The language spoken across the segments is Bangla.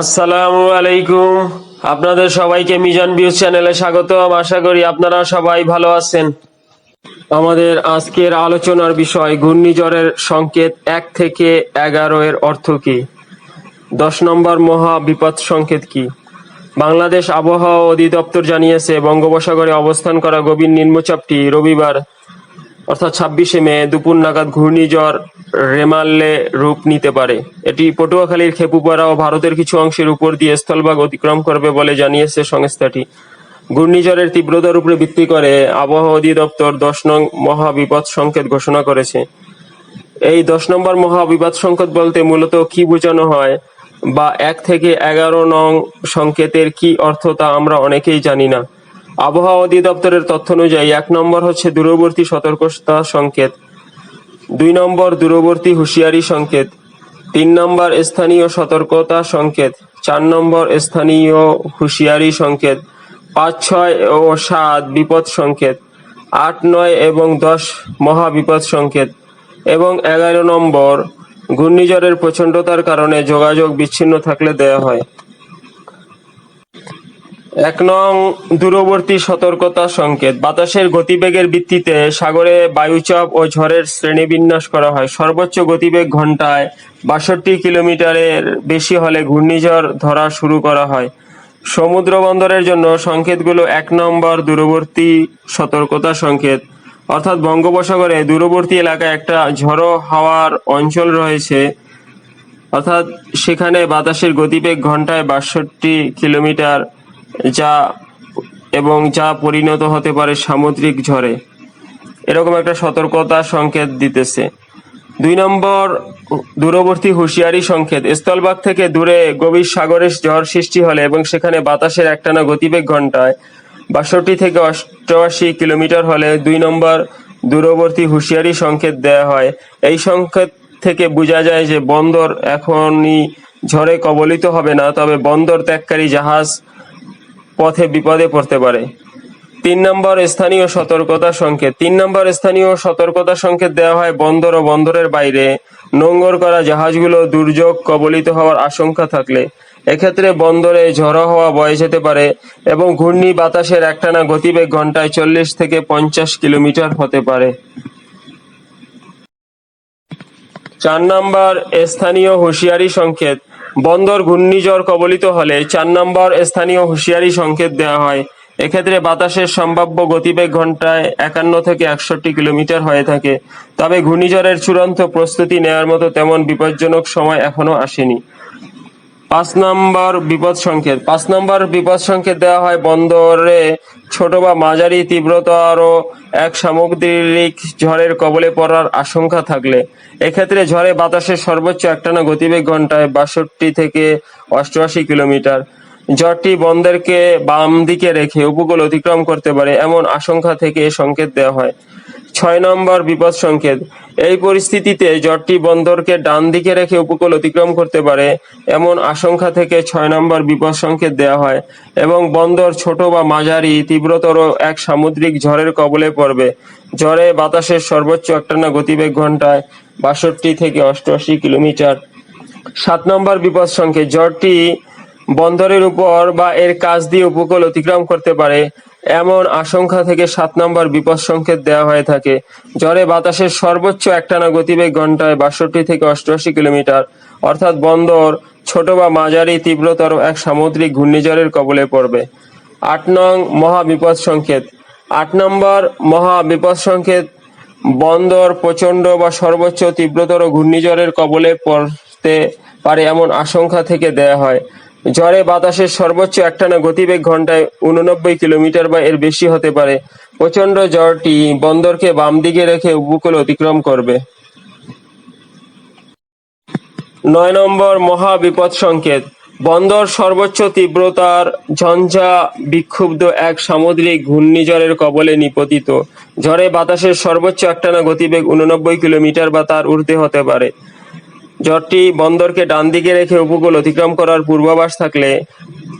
আসসালামু আলাইকুম। আপনাদের সবাইকে মিজান ভিউজ চ্যানেলে স্বাগতম। আশা করি আপনারা সবাই ভালো আছেন। আমাদের আজকের আলোচনার বিষয় ঘূর্ণিঝড়ের সংকেত এক থেকে এগারো এর অর্থ কি? দশ নম্বর মহা বিপদ সংকেত কি? বাংলাদেশ আবহাওয়া অধিদপ্তর জানিয়েছে, বঙ্গোপসাগরে অবস্থান করা গভীর নিম্নচাপটি রবিবার অর্থাৎ ছাব্বিশে মে দুপুর নাগাদ ঘূর্ণিঝড় রেমালে রূপ নিতে পারে। এটি পটুয়াখালীর খেপুপাড়া ও ভারতের কিছু অংশের উপর দিয়ে স্থলভাগ অতিক্রম করবে বলে জানিয়েছে সংস্থাটি। ঘূর্ণিঝড়ের তীব্রতার উপরে ভিত্তি করে আবহাওয়া অধিদপ্তর দশ নং মহাবিপদ সংকেত ঘোষণা করেছে। এই দশ নম্বর মহাবিপদ সংকেত বলতে মূলত কি বোঝানো হয় বা এক থেকে এগারো নং সংকেতের কি অর্থ তা আমরা অনেকেই জানি না। আবহাওয়া অধিদপ্তরের তথ্য অনুযায়ী এক নম্বর হচ্ছে দূরবর্তী সতর্কতা সংকেত, দুই নম্বর দূরবর্তী হুঁশিয়ারি সংকেত, তিন নম্বর স্থানীয় সতর্কতা সংকেত, চার নম্বর স্থানীয় হুঁশিয়ারি সংকেত, পাঁচ, ছয় ও সাত বিপদ সংকেত, আট, নয় এবং দশ মহাবিপদ সংকেত এবং এগারো নম্বর ঘূর্ণিঝড়ের প্রচণ্ডতার কারণে যোগাযোগ বিচ্ছিন্ন থাকলে দেয়া হয়। এক নং দূরবর্তী সতর্কতা সংকেত। বাতাসের গতিবেগের ভিত্তিতে সাগরে বায়ুচাপ ও ঝড়ের শ্রেণীবিন্যাস করা হয়। সর্বোচ্চ গতিবেগ ঘন্টায় বাষট্টি কিলোমিটারের বেশি হলে ঘূর্ণিঝড় ধরা শুরু করা হয়। সমুদ্র বন্দরের জন্য সংকেতগুলো এক নম্বর দূরবর্তী সতর্কতা সংকেত। অর্থাৎ বঙ্গোপসাগরে দূরবর্তী এলাকায় একটা ঝড়ো হাওয়ার অঞ্চল রয়েছে। অর্থাৎ সেখানে বাতাসের গতিবেগ ঘন্টায় বাষট্টি কিলোমিটার যা এবং যা পরিণত হতে পারে সামুদ্রিক ঝড়ে। এরকম একটা সতর্কতা সংকেত দিতেছে। দুই নম্বর, দূরবর্তী হুঁশিয়ারি সংকেত। স্থলভাগ থেকে দূরে গভীর সাগরে ঝড় সৃষ্টি হলে এবং সেখানে বাতাসের একটানা গতিবেগ ঘন্টায় বাষট্টি থেকে অষ্টআশি কিলোমিটার হলে দুই নম্বর, দূরবর্তী হুঁশিয়ারি সংকেত দেয়া হয়। এই সংকেত থেকে বোঝা যায় যে বন্দর এখনই ঝড়ে কবলিত হবে না, তবে বন্দর ত্যাগকারী জাহাজ পথে বিপদে পড়তে পারে। তিন নম্বর স্থানীয় সতর্কতা সংকেত। তিন নম্বর স্থানীয় সতর্কতা সংকেত দেওয়া হয় বন্দর ও বন্দরের বাইরে। নোঙ্গর করা জাহাজগুলো দুর্যোগ কবলিত হওয়ার আশঙ্কা থাকলে। এক্ষেত্রে বন্দরে ঝড়ো হওয়া বয়ে যেতে পারে এবং ঘূর্ণি বাতাসের একটানা গতিবেগ ঘন্টায় চল্লিশ থেকে পঞ্চাশ কিলোমিটার হতে পারে। চার নম্বর স্থানীয় হুঁশিয়ারি সংকেত। বন্দর ঘূর্ণিঝড় কবলিত হলে চার নম্বর স্থানীয় হুঁশিয়ারি সংকেত দেওয়া হয়। এক্ষেত্রে বাতাসের সম্ভাব্য গতিবেগ ঘন্টায় একান্ন থেকে একষট্টি কিলোমিটার হয়ে থাকে। তবে ঘূর্ণিঝড়ের চূড়ান্ত প্রস্তুতি নেওয়ার মতো তেমন বিপজ্জনক সময় এখনও আসেনি। পাঁচ নম্বর বিপদ সংকেত। পাঁচ নম্বর বিপদ সংকেত দেওয়া হয় বন্দরে। ছোট বা মাঝারি তীব্রতারও এক সামুদ্রিক ঝড়ের কবলে পড়ার আশঙ্কা থাকলে। এক্ষেত্রে ঝড়ে বাতাসের সর্বোচ্চ একটানা গতিবেগ ঘন্টায় বাষট্টি থেকে অষ্টআশি কিলোমিটার। ঝড়টি বন্দরকে বাম দিকে রেখে উপকূল অতিক্রম করতে পারে, এমন আশঙ্কা থেকে সংকেত দেওয়া হয়। ছয় নম্বর বিপদ সংকেত। এই পরিস্থিতিতে ঝড়টি বন্দরকে ডান দিকে রেখে উপকূল অতিক্রম করতে পারে, এমন আশঙ্কা থেকে ছয় নম্বর বিপদ সংকেত দেওয়া হয় এবং বন্দর ছোট বা মাঝারি, তীব্রতর এক সামুদ্রিক ঝড়ের কবলে পড়বে। ঝড়ে বাতাসের সর্বোচ্চ একটানা গতিবেগ ঘন্টায় বাষট্টি থেকে অষ্টআশি কিলোমিটার। সাত নম্বর বিপদ সংকেত ঝড়টি বন্দরের উপর বা এর কাছ দিয়ে উপকূল অতিক্রম করতে পারে এমন আশঙ্কা থেকে সাত নম্বর বিপদ সংকেত দেওয়া হয়ে থাকে। ঝড়ে বাতাসের সর্বোচ্চ একটানা গতিবেগ ঘন্টায় বাষট্টি থেকে অষ্টআশি কিলোমিটার। অর্থাৎ বন্দর, ছোট বা মাঝারি, তীব্রতর এক সামুদ্রিক ঘূর্ণিঝড়ের কবলে পড়বে। আট নং মহা বিপদ সংকেত। আট নম্বর মহা বিপদ সংকেত, বন্দর প্রচণ্ড বা সর্বোচ্চ তীব্রতর ঘূর্ণিঝড়ের কবলে পড়তে পারে এমন আশঙ্কা থেকে দেয়া হয়। ঝড়ে বাতাসের সর্বোচ্চ একটানা গতিবেগ ঘন্টায় উননব্বই কিলোমিটার বা এর বেশি হতে পারে। প্রচণ্ড ঝড়টি বন্দরকে বাম দিকে রেখে উপকূল অতিক্রম করবে। নয় নম্বর মহা বিপদ সংকেত। বন্দর সর্বোচ্চ তীব্রতার ঝঞ্ঝা বিক্ষুব্ধ এক সামুদ্রিক ঘূর্ণিঝড়ের কবলে নিপতিত। ঝড়ে বাতাসের সর্বোচ্চ একটানা গতিবেগ উননব্বই কিলোমিটার বা তার ঊর্ধ্বে হতে পারে। ঝড়টি বন্দরকে ডান দিকে রেখে উপকূল অতিক্রম করার পূর্বাভাস থাকলে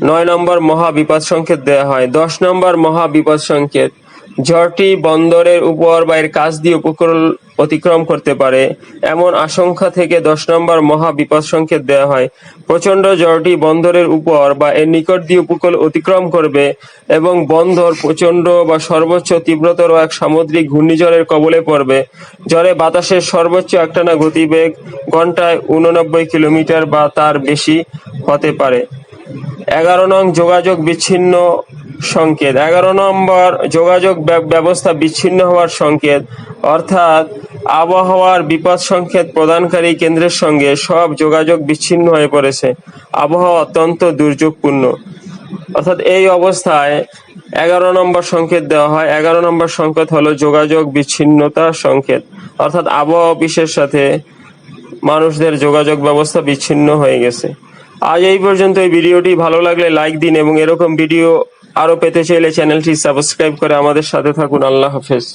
নয় নম্বর মহা বিপদ সংকেত দেওয়া হয়। দশ নম্বর মহা বিপদ সংকেত ঝড়টি বন্দরের উপর বা এর কাছ দিয়ে উপকূল অতিক্রম করতে পারে। এমন আশঙ্কা থেকে দশ নম্বর মহা বিপদ সংকেত দেওয়া হয়। প্রচণ্ড ঝড়টি বন্দরের উপর বা এর নিকট দিয়ে উপকূল অতিক্রম করবে এবং বন্দর প্রচণ্ড বা সর্বোচ্চ তীব্রতর এক সামুদ্রিক ঘূর্ণিঝড়ের কবলে পড়বে। ঝড়ে বাতাসের সর্বোচ্চ একটানা গতিবেগ ঘন্টায় উননব্বই কিলোমিটার বা তার বেশি হতে পারে। এগারো নং যোগাযোগ বিচ্ছিন্ন সংকেত। এগারো নম্বর, যোগাযোগ ব্যবস্থা বিচ্ছিন্ন হওয়ার সংকেত। অর্থাৎ, আবহাওয়ার বিপদ সংকেত প্রদানকারী কেন্দ্রের সঙ্গে সব যোগাযোগ বিচ্ছিন্ন হয়ে পড়েছে। আবহাওয়া অত্যন্ত দুর্যোগপূর্ণ। অর্থাৎ এই অবস্থায় এগারো নম্বর সংকেত দেওয়া হয়। এগারো নম্বর সংকেত হলো যোগাযোগ বিচ্ছিন্নতা সংকেত। অর্থাৎ আবহাওয়া অফিসের সাথে মানুষদের যোগাযোগ ব্যবস্থা বিচ্ছিন্ন হয়ে গেছে। আজ এই পর্যন্ত এই ভিডিওটি ভালো লাগলে লাইক দিন এবং এরকম ভিডিও আরও পেতে চাইলে চ্যানেলটি সাবস্ক্রাইব করে আমাদের সাথে থাকুন। আল্লাহ হাফেজ।